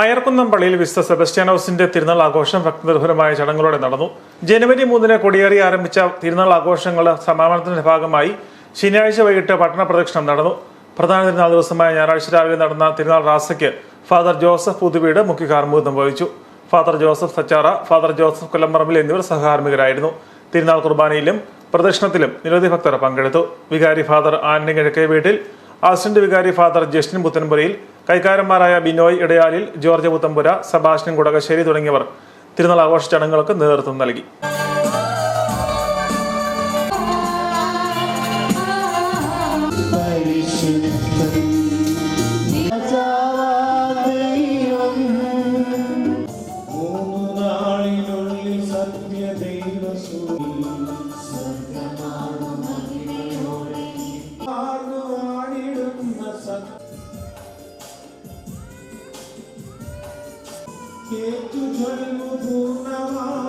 അയർക്കുന്നം പള്ളിയിൽ വിശുദ്ധ സെബസ്റ്റ്യാനോസിന്റെ തിരുനാൾ ആഘോഷം ഭക്തനിർഭരമായ ചടങ്ങുകളോടെ നടന്നു. ജനുവരി മൂന്നിന് കൊടിയേറി ആരംഭിച്ച തിരുനാൾ ആഘോഷങ്ങൾ സമാപനത്തിന്റെ ഭാഗമായി ശനിയാഴ്ച വൈകിട്ട് പട്ടണ പ്രദക്ഷിണം നടന്നു. പ്രധാന തിരുനാൾ ദിവസമായ ഞായറാഴ്ച രാവിലെ നടന്ന തിരുനാൾ റാസയ്ക്ക് ഫാദർ ജോസഫ് പുതുവീട് മുഖ്യ കാർമ്മികത്വം വഹിച്ചു. Father Joseph Sachara father Joseph Kollamparambil എന്നിവർ സഹകാർമ്മികരായിരുന്നു. തിരുനാൾ കുർബാനയിലും പ്രദക്ഷിണത്തിലും നിരവധി ഭക്തർ പങ്കെടുത്തു. വികാരി ഫാദർ ആന്റണി കിഴക്കേ വീട്ടിൽ അസിസ്റ്റന്റ് വികാരി ഫാദർ ജസ്റ്റിൻ പുത്തൻപുരയിൽ കൈക്കാരന്മാരായ ബിനോയ് ഇടയാലിൽ ജോർജ് പുത്തമ്പുര സബാസ്റ്റ്യൻ കുടകശ്ശേരി തുടങ്ങിയവർ തിരുനാൾ ആഘോഷ ചടങ്ങുകൾക്ക് നേതൃത്വം നൽകി. നാളിനുള്ളിൽ কে তুঝর মধু নামা